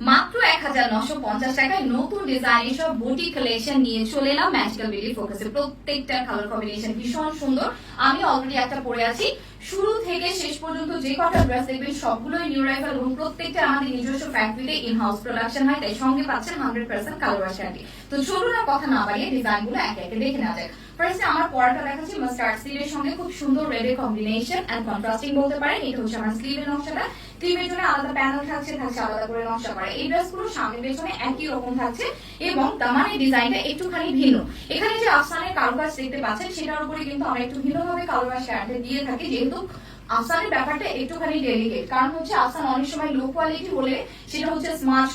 মাত্র এক হাজার নশো পঞ্চাশ টাকায় নতুন ডিজাইন সব বুটি কালেকশন নিয়ে চলে এলাম ম্যাজিক্যাল বিউটি ফোকাসে প্রত্যেকটা কালার কম্বিনেশন ভীষণ সুন্দর। আমি অলরেডি একটা পরে আছি। শুরু থেকে শেষ পর্যন্ত যে কটা ড্রেস দেখবেন, সবগুলোই নিউ রাইফেল এবং প্রত্যেকটা আমাদের নিজস্ব ফ্যাক্টরিতে ইন হাউস প্রোডাকশন হয়, তাই সঙ্গে পাচ্ছেন হান্ড্রেড পার্সেন্ট কালার ওয়াশ তো চলুন আর কথা না বাড়িয়ে ডিজাইনগুলো একে একে দেখে নেওয়া যায় ফার্স্টে আমার পরাটা দেখাচ্ছি মাস্টার্ড সিলের সঙ্গে খুব সুন্দর রেডের কম্বিনেশন এন্ড কন্ট্রাস্টিং বলতে পারেন। এটা হচ্ছে আমার স্লিভের নকশাটা। স্লিভের জন্য আলাদা প্যানেল থাকছে থাকছে আলাদা করে নকশা করা। এই ড্রেসগুলো সামনে পেছনে একই রকম থাকছে এবং ডিজাইনটা একটুখানি ভিন্ন। এখানে যে আফসানের কারুকাজ দেখতে পাচ্ছেন, সেটার উপরে কিন্তু আমরা একটু ভিন্নভাবে কারুকাজ দিয়ে থাকি, যেহেতু আফসানের ব্যাপারটা একটুখানি ডেলিকেট কারণ হচ্ছে আফসান অনেক সময় লো কোয়ালিটি হলে সেটা হচ্ছে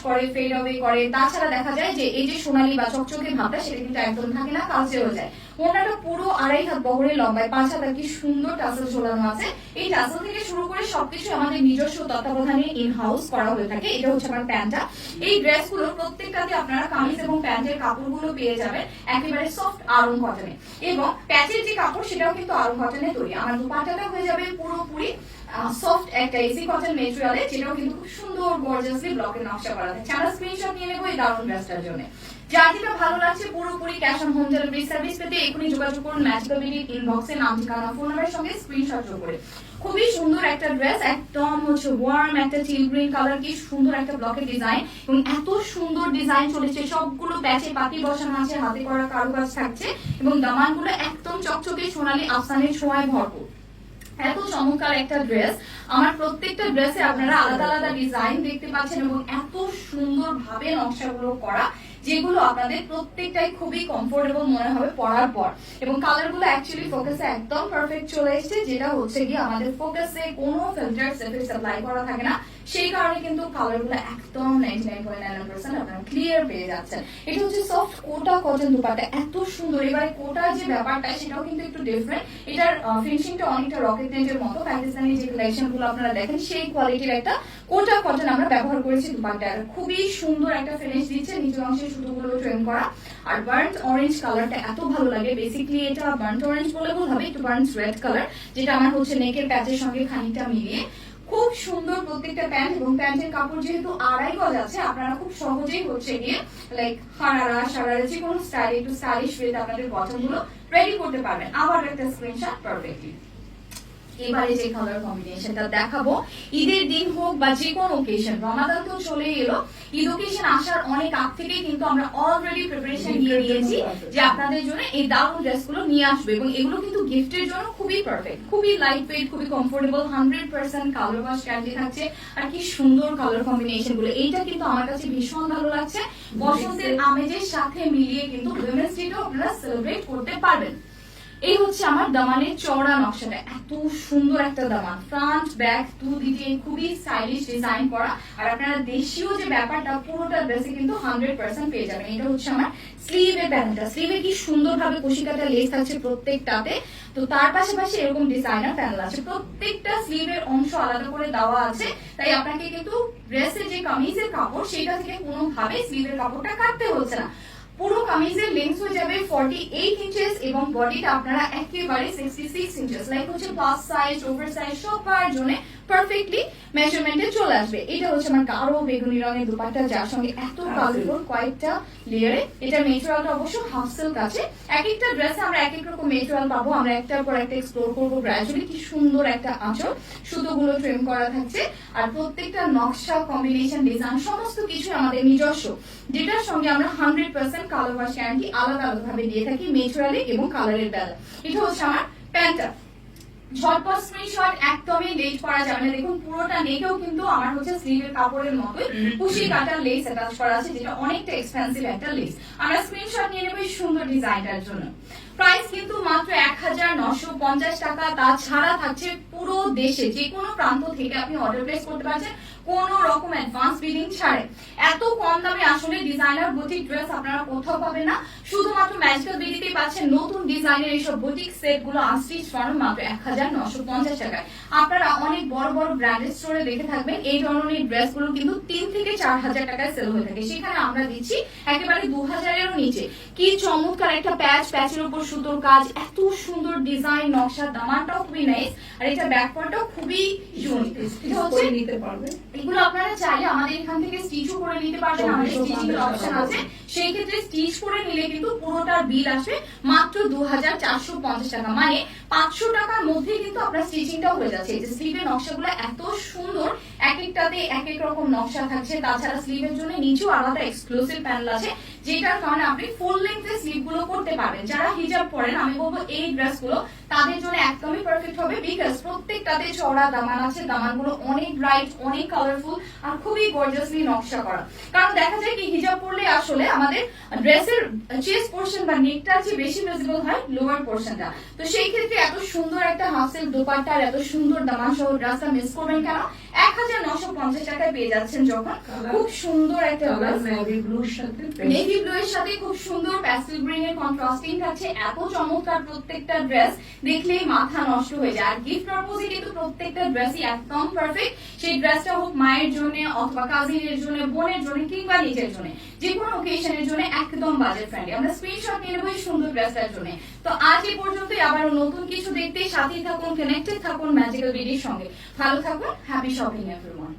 করে ফেড করে। তাছাড়া দেখা যায় যে এই যে সোনালী বা চকচকে ভাবটা, সেটা কিন্তু একদম থাকে না কালচে হয়ে যায়। ওনাটা পুরো আড়াই হাত বহরের লম্বায়, পাঁচ হাত কি সুন্দর টাসেল ঝোলানো আছে। এই টাসেল থেকে শুরু করে সবকিছু আমাদের নিজস্ব তত্ত্বাবধানে ইন হাউস করা হয়ে থাকে। এটা হচ্ছে আমার প্যান্টটা। এই ড্রেসগুলো প্রত্যেকটাতে আপনারা কামিজ এবং প্যান্টের কাপড়গুলো পেয়ে যাবেন একেবারে সফট আরং কটনে এবং প্যাচের যে কাপড়, সেটাও কিন্তু আরং কটনে তৈরি। আমার দুপাটাটা হয়ে যাবে পুরোপুরি সফট একটা এসি কটন মেটেরিয়ালে যেটাও কিন্তু খুব সুন্দর গর্জিয়াসলি ব্লকের নকশা করা থাকছে আমরা স্ক্রিনশট নিয়ে নেব এই দারুণ ড্রেসটার জন্য। যার ভালো লাগছে, পুরোপুরি cash on home delivery service পেতে। এখনই যোগাযোগ করুন ম্যাজিক্যাল বিডির ইনবক্সে নাম, ঠিকানা ফোন নাম্বারের সঙ্গে স্ক্রিনশট যোগ করে। খুবই সুন্দর একটা ড্রেস একদম হচ্ছে ওয়ার্ম একটা চিল গ্রিন কালার কি সুন্দর একটা ব্লকের ডিজাইন এবং এত সুন্দর ডিজাইন চলেছে। সবগুলো প্যাচে পাতি বসানো আছে, হাতে করা কারুকাজ থাকছে এবং দামানগুলো একদম চকচকে সোনালি আফসানের ছোঁয়ায় ভরপুর। এত চমৎকার একটা ড্রেস আমার প্রত্যেকটা ড্রেসে আপনারা আলাদা আলাদা ডিজাইন দেখতে পাচ্ছেন এবং এত সুন্দর ভাবে নকশাগুলো করা। যেগুলো আপনাদের প্রত্যেকটাই খুবই কমফোর্টেবল মনে হবে পরার পর। এবং কালারগুলো অ্যাকচুয়ালি ফোকাসে একদম পারফেক্ট চলে এসেছে, যেটা হচ্ছে কি আমাদের ফোকাসে কোনো ফিল্টার এফেক্ট অ্যাপ্লাই করা থাকে না। সেই কারণে কিন্তু কালারগুলো একদম ninety nine point nine percent আপনারা ক্লিয়ার পেয়ে যাচ্ছেন। এটা হচ্ছে সফট কোটা কটন দুপাটা এত সুন্দর। এবার কোটার যে ব্যাপারটা, সেটাও কিন্তু একটু ডিফারেন্ট এটার ফিনিশিংটা অনেকটা রকেট নেটের মতো। পাকিস্তানি যে কালেকশনগুলো আপনারা দেখেন, সেই কোয়ালিটির একটা কোটা কটন আমরা ব্যবহার করেছি দুপাটার খুবই সুন্দর একটা ফিনিশ দিচ্ছে, নিচের অংশে সুতোগুলো ট্রেন করা। আর অরেঞ্জ কালারটা এত ভালো লাগে। এটা অরেঞ্জ বলে হবে, একটু রেড কালার যেটা আমার হচ্ছে নেকের প্যাচের সঙ্গে মিলিয়ে। খুব সুন্দর প্রত্যেকটা প্যান্ট এবং প্যান্টের কাপড় যেহেতু আড়াই গজ আছে, আপনারা খুব সহজেই হচ্ছে গিয়ে লাইক সারারা, যে কোনো স্টাইল একটু স্টাইলিশ আপনাদের পছন্দগুলো রেডি করতে পারবেন। আবার একটা স্ক্রিনশট পারফেক্টলি এবারে যে কালার কম্বিনেশনটা দেখাবো। ঈদের দিন হোক বা যে কোনো ওকেশন রমাদান তো চলে এলো। ঈদ ওকেশন আসার অনেক আগ থেকে কিন্তু আমরা অলরেডি প্রিপারেশন নিয়ে নিয়েছি যে আপনাদের জন্য এই দারুণ ড্রেসগুলো নিয়ে আসবে এবং এগুলো কিন্তু গিফটের জন্য খুবই পারফেক্ট খুবই লাইট ওয়েট খুবই comfortable hundred percent colour wash guarantee থাকছে। আর কি সুন্দর কালার কম্বিনেশনগুলো এইটা কিন্তু আমার কাছে ভীষণ ভালো লাগছে। বসন্তের আমেজের সাথে মিলিয়ে কিন্তু উইমেন্স ডেটাও আপনারা সেলিব্রেট করতে পারবেন। এই হচ্ছে আমার দামানের চওড়া নকশাটা। এত সুন্দর একটা দামান। ফ্রন্ট ব্যাক দু দিকে খুবই স্টাইলিশ ডিজাইন করা। আর আপনারা দেশীয় যে ব্যাপারটা, পুরোটা ড্রেসে কিন্তু হান্ড্রেড পার্সেন্ট পেয়ে যাবেন। এটা হচ্ছে আমার স্লিভের প্যানেলটা। স্লিভে কি সুন্দর ভাবে কুশিকাটা লেস আছে প্রত্যেকটাতে। তো তার পাশাপাশি এরকম ডিজাইনার প্যানেল আছে। প্রত্যেকটা স্লিভের অংশ আলাদা করে দেওয়া আছে। তাই আপনাকে কিন্তু ড্রেসের যে কামিজের কাপড়, সেটা থেকে কোনোভাবে স্লিভের কাপড়টা কাটতে হচ্ছে না। পুরো কামিজের লেন্থ হয়ে যাবে 48 ইঞ্চেস এবং বডিটা আপনারা একেবারে 66 ইঞ্চেস লাইক হচ্ছে প্লাস সাইজ ওভার সাইজ সব পাওয়ার জন্য পারফেক্টলি মেজারমেন্টে চলে আসবে। এটা হচ্ছে আমার গাঢ় বেগুনি রঙের দুপাট্টা, যার সঙ্গে এত কালারফুল কয়েকটা লেয়ারে এটা মেটেরিয়ালটা অবশ্য হাফ সিল্ক আছে। এক একটা ড্রেসে আমরা এক এক রকম মেটেরিয়াল পাবো। আমরা একটার পর একটা এক্সপ্লোর করব গ্রাজুয়ালি কি সুন্দর একটা আঁচল। সুতোগুলো ট্রেম করা থাকছে। আর প্রত্যেকটা নকশা কম্বিনেশন ডিজাইন সমস্ত কিছু আমাদের নিজস্ব। যেটার সঙ্গে আমরা হান্ড্রেড পার্সেন্ট কালো ওয়াশ গ্যারান্টি আলাদা আলাদা ভাবে দিয়ে থাকি মেটেরিয়ালে এবং কালারের বেলা এটা হচ্ছে আমার প্যান্টটা। ঝটপট স্ক্রিনশট একদমই লেট করা যাবে না। দেখুন পুরোটা নেকেও কিন্তু আমার হচ্ছে স্লিভের কাপড়ের মতোই। কুশি কাটার লেস অ্যাটাচ করা আছে যেটা অনেকটা এক্সপেন্সিভ একটা লেস আমরা স্ক্রিনশট নিয়ে নেব সুন্দর ডিজাইনটার জন্য। প্রাইস কিন্তু মাত্র এক হাজার নশো পঞ্চাশ টাকা। তাছাড়া থাকছে পুরো দেশে যে কোনো প্রান্ত থেকে আপনি অর্ডার প্লেস করতে পারছেন। কোন রকম অ্যাডভান্স বিলিং ছাড়ে। এত কম দামে আসলে ডিজাইনার বুটিক ড্রেস আপনারা কোথাও পাবেন না। শুধুমাত্র ম্যাজিক্যাল বিলিতে পাচ্ছেন নতুন ডিজাইনের এইসব বুটিক সেটগুলো আসছে মাত্র এক হাজার নশো পঞ্চাশ টাকায়। আপনারা অনেক বড় বড় ব্র্যান্ডেড স্টোরে দেখে থাকবেন এই ধরনের ড্রেসগুলো কিন্তু তিন থেকে চার হাজার টাকায় সেল হয়ে থাকে। সেখানে আমরা দিচ্ছি একেবারে দু হাজারেরও নিচে। কি চমৎকার একটা প্যাচ প্যাচের উপর সুতোর কাজ এত সুন্দর ডিজাইন নকশা দামানটাও খুবই নাইস আর এটা ব্যাকপার্টটাও খুবই ইউনিক এটা হচ্ছে নিতে পারবে। এগুলো আপনারা চাইলে আমাদের এখান থেকে স্টিচও করে নিতে পারবেন আমাদের স্টিচিং অপশন আছে। সেই ক্ষেত্রে স্টিচ করে পুরোটার বিল আসবে মাত্র দু চারশো পঞ্চাশ টাকা। মানে পাঁচশো টাকার মধ্যেই কিন্তু আপনার স্টিচিংটাও হয়ে যাচ্ছে। যে স্লিভের নকশাগুলো এত সুন্দর, এক একটাতে এক এক রকম নকশা থাকছে। তাছাড়া স্লিভের জন্য নিচেও আলাদা এক্সক্লুসিভ প্যানেল আছে। যেটার কারণে আপনি ফুল লেন্থে স্লিভগুলো করতে পারবেন। যারা হিজাব পরেন আমি বলব এই ড্রেসগুলো তাদের জন্য একদমই পারফেক্ট হবে বিকজ প্রত্যেকটাতে চওড়া দামান আছে দামানগুলো অনেক ব্রাইট অনেক কালারফুল আর খুবই গর্জিয়াসলি নকশা করা। কারণ দেখা যায় কি হিজাব পরলে আসলে আমাদের ড্রেসের চেস্ট পোর্শন বা নেকটা যে বেশি ভিজিবল হয় লোয়ার পোর্শনটা তো সেই ক্ষেত্রে এত সুন্দর একটা হাফসেল দোপাট্টা আর এত সুন্দর দামান সহ ড্রেসটা মিস করবেন কেন? এক হাজার নশো পঞ্চাশ টাকায় পেয়ে যাচ্ছেন যখন। খুব সুন্দর একটা নেভি ব্লুর সাথে নেভি ব্লু এর সাথে খুব সুন্দর প্যাস্টেল গ্রিন এর কন্ট্রাস্টিং থাকছে। এত চমৎকার প্রত্যেকটা ড্রেস দেখলেই মাথা নষ্ট হয়ে যায়। আর গিফট পারপোজে কিন্তু প্রত্যেকটা ড্রেসই একদম পারফেক্ট সেই ড্রেসটা হোক মায়ের জন্য, অথবা কাজিনের জন্য, বোনের জন্য, কিংবা নিজের জন্য যে কোনো ওকেশনের জন্য একদম বাজেট ফ্রেন্ডলি আমরা স্ক্রিনশট নিয়ে নেব এই সুন্দর ড্রেসটার জন্য। তো আজ এই পর্যন্তই। আবার নতুন কিছু দেখতে সাথেই থাকুন কানেক্টেড থাকুন ম্যাজিক্যাল বিডির সঙ্গে। ভালো থাকুন হ্যাপি শপিং এভরিওয়ান